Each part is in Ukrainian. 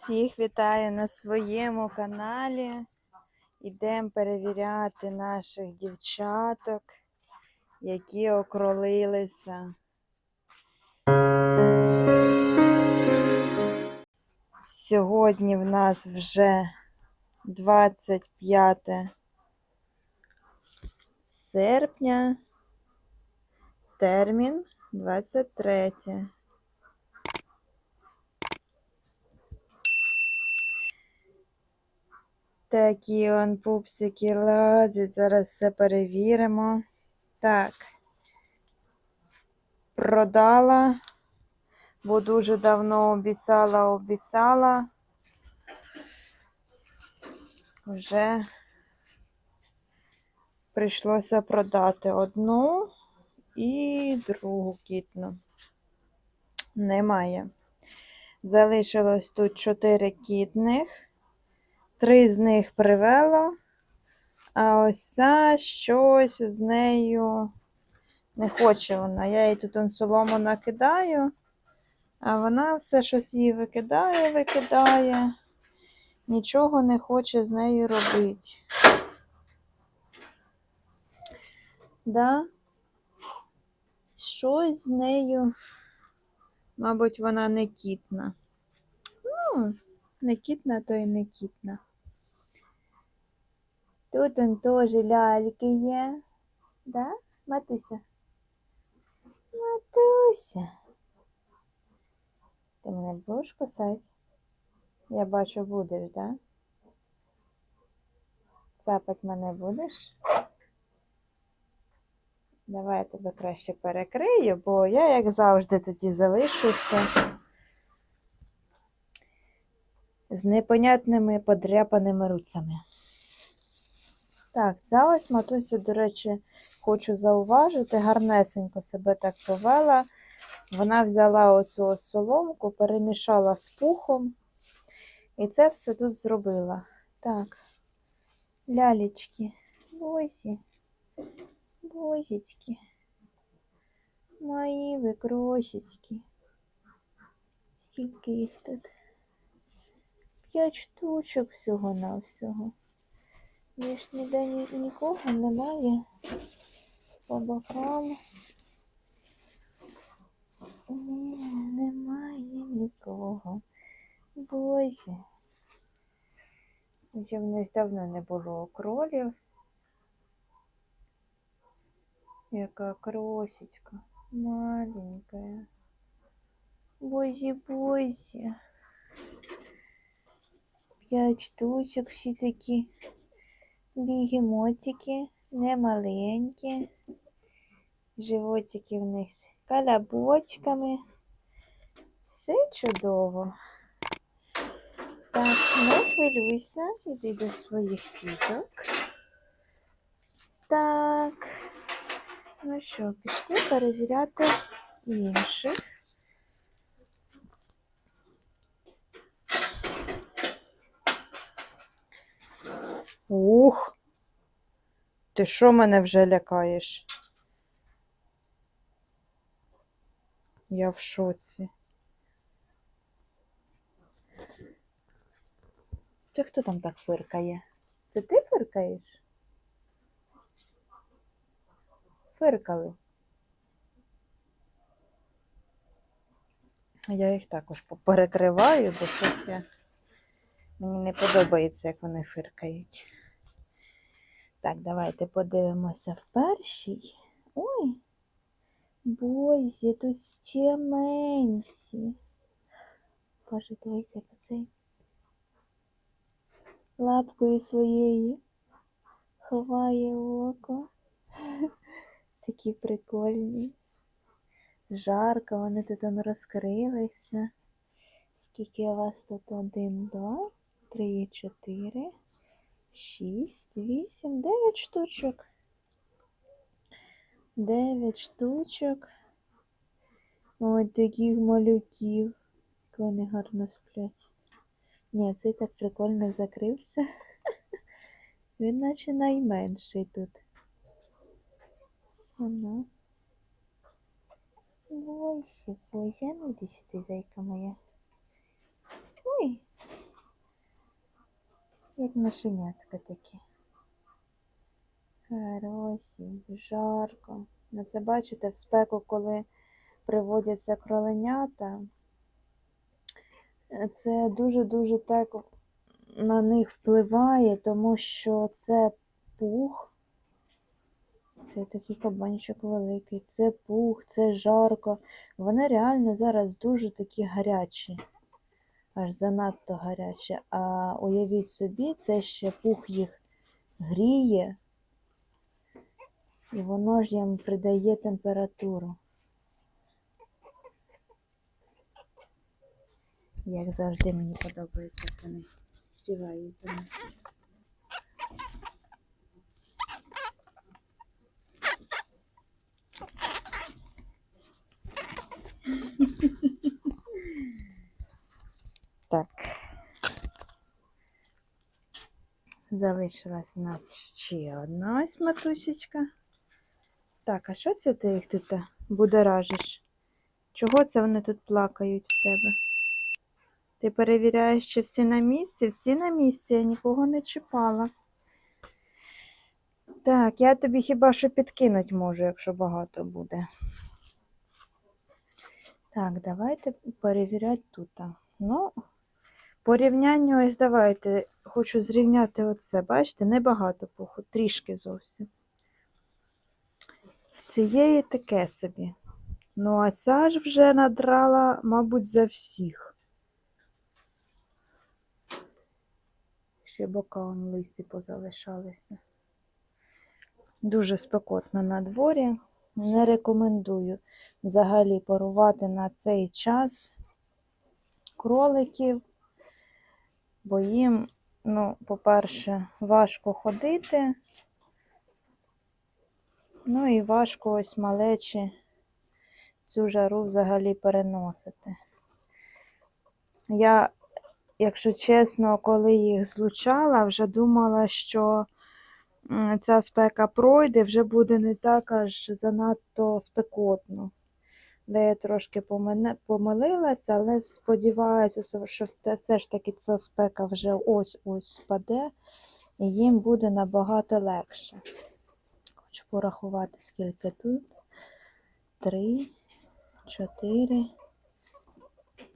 Всіх вітаю на своєму каналі. Ідемо перевіряти наших дівчаток, які окролилися. Сьогодні в нас вже 25 серпня, термін 23. Такі он пупсики лазять. Зараз все перевіримо. Так. Продала, бо дуже давно обіцяла, обіцяла. Вже прийшлося продати одну і другу кітну. Немає. Залишилось тут чотири кітних. Три з них привела, а ось ця щось з нею не хоче вона. Я їй тут он солому накидаю, а вона все щось її викидає, викидає, нічого не хоче з нею робити. Да? Щось з нею, мабуть, вона не кітна. Ну, не кітна, то і не кітна. Тут он теж ляльки є. Да, Матуся? Матуся. Ти мене будеш кусати? Я бачу, будеш, да? Цапать мене будеш? Давай я тебе краще перекрию, бо я, як завжди, тоді залишуся з непонятними подряпаними руцями. Так, ця ось матусю, до речі, хочу зауважити, гарнесенько себе так повела. Вона взяла оцю ось соломку, перемішала з пухом. І це все тут зробила. Так, лялечки, бозі, бозічки, мої викрошечки. Скільки їх тут? П'ять штучок всього Більш ніде ні, нікого немає. По бокам. Ні, немає нікого. Бозі. Вже в нас давно не було кролів. Яка кросечка. Маленькая. Бозі, бозі. П'ять штучок всі такі бігемотики, не маленькі. Животики в них з калябочками. Все чудово. Так, не хвилюйся, іди до своїх квіток. Так. Ну що, пішли перевіряти інших. Ух! Ти що мене вже лякаєш? Я в шоці. Це хто там так фиркає? Це ти фиркаєш? Фиркали. Я їх також поперекриваю, бо щось я... мені не подобається, як вони фиркають. Так, давайте подивимося в першій. Ой, бозі, тут ще менші. Боже, як цей лапкою своєю ховає око. Такі прикольні. Жарко, вони тут розкрилися. Скільки у вас тут? Один, два, три, чотири, шість, вісім, дев'ять штучок. Дев'ять штучок. Ось таких малюків. Як вони гарно сплять. Ні, цей так прикольно закрився. Він наче найменший тут. Ага. Бойся, бойся, ну іди сюди, зайка моя. Ой. Як машенятка такі. Хороші, жарко. Ну це бачите, в спеку, коли приводяться кроленята, це дуже-дуже так на них впливає, тому що це пух. Це такий кабанчик великий, це пух, це жарко. Вони реально зараз дуже такі гарячі, аж занадто гаряче. А уявіть собі, це ще пух їх гріє, і воно ж їм придає температуру. Як завжди мені подобається, як вони співають. до мене. Так. Залишилась у нас ще одна ось матусечка. Так, а що це ти їх тут будоражиш? Чого це вони тут плакають в тебе? Ти перевіряєш, чи всі на місці? Всі на місці, я нікого не чіпала. Так, я тобі хіба що підкинуть можу, якщо багато буде. Так, давайте перевіряти тут. Ну, порівнянню ось давайте. Хочу зрівняти оце. Бачите, небагато пуху, трішки зовсім. В цієї таке собі. Ну, а ця ж вже надрала, мабуть, за всіх. Ще бока он лисі позалишалися. Дуже спекотно на дворі. Не рекомендую взагалі парувати на цей час кроликів, бо їм, ну, по-перше, важко ходити, ну і важко ось малечі цю жару взагалі переносити. Я, якщо чесно, коли їх злучала, вже думала, що ця спека пройде, вже буде не так аж занадто спекотно. Де я трошки помилилася, але сподіваюся, що все- ж таки ця спека вже ось-ось спаде, і їм буде набагато легше. Хочу порахувати, скільки тут. Три, чотири,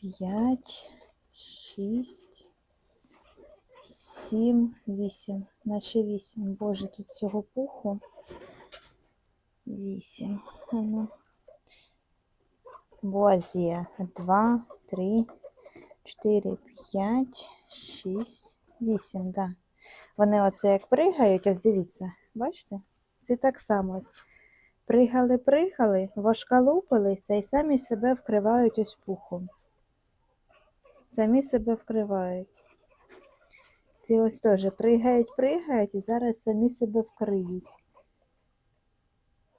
п'ять, шість, сім, вісім. Наче вісім. Боже, тут цього пуху. Вісім. Бозія. Два, три, чотири, п'ять, шість, вісім, да. Вони оце як пригають, ось дивіться, бачите? Це так само ось. Пригали, пригали, важкалупилися і самі себе вкривають ось пухом. Самі себе вкривають. Ці ось теж пригають, пригають і зараз самі себе вкриють.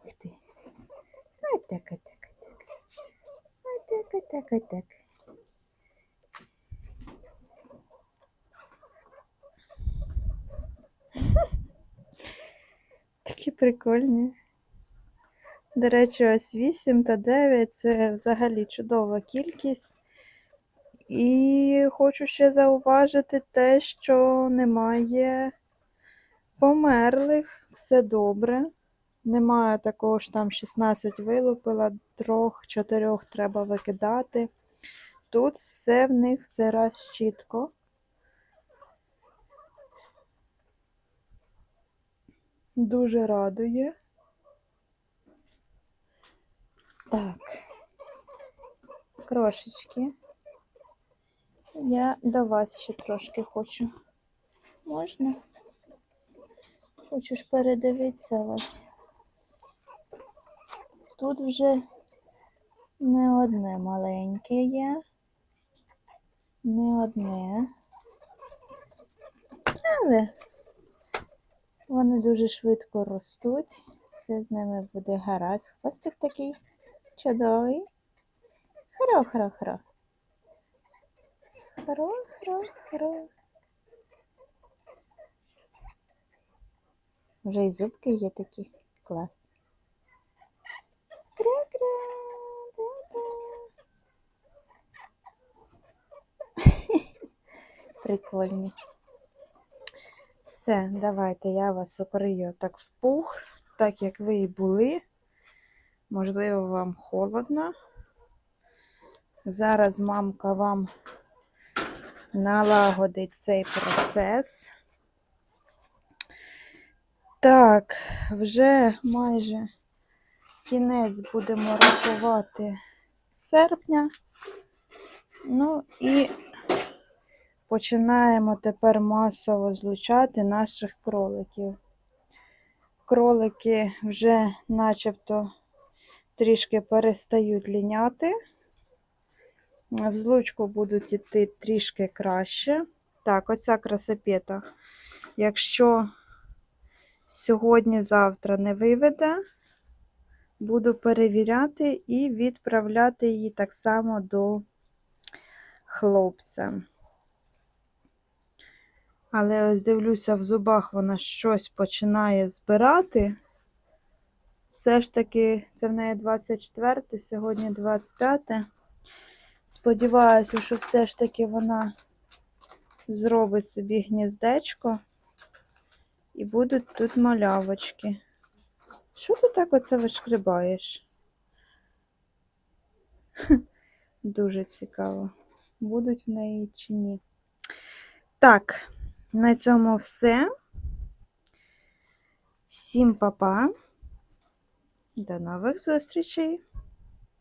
Ух ти. Ай так, ай так, ай так. Ай так, так, так. Такі прикольні. До речі, ось 8 та 9 це взагалі чудова кількість. І хочу ще зауважити те, що немає померлих, все добре. Немає такого ж там 16 вилупила, трьох, чотирьох треба викидати. Тут все в них в цей раз чітко. Дуже радує. Так, крошечки. Я до вас ще трошки хочу. Можна? Хочу ж передивитися вас. Тут вже не одне маленьке є. Не одне. Але вони дуже швидко ростуть. Все з ними буде гаразд. Хвостик такий чудовий. Хро-хро-хро. Хро-хро-хро. Вже і зубки є такі. Клас. Прикольні. Все, давайте я вас укрию так в пух, так як ви і були. Можливо, вам холодно. Зараз мамка вам налагодить цей процес. Так, вже майже кінець будемо рахувати серпня. Ну і починаємо тепер масово злучати наших кроликів. Кролики вже начебто трішки перестають ліняти. В злучку будуть йти трішки краще. Так, оця красопета. Якщо сьогодні-завтра не виведе, буду перевіряти і відправляти її так само до хлопця. Але ось дивлюся, в зубах вона щось починає збирати. Все ж таки, це в неї 24, сьогодні 25. Сподіваюся, що все ж таки вона зробить собі гніздечко і будуть тут малявочки. Що ти так оце вишкрибаєш? Дуже цікаво, будуть в неї чи ні. Так, на цьому все. Всім па-па. До нових зустрічей!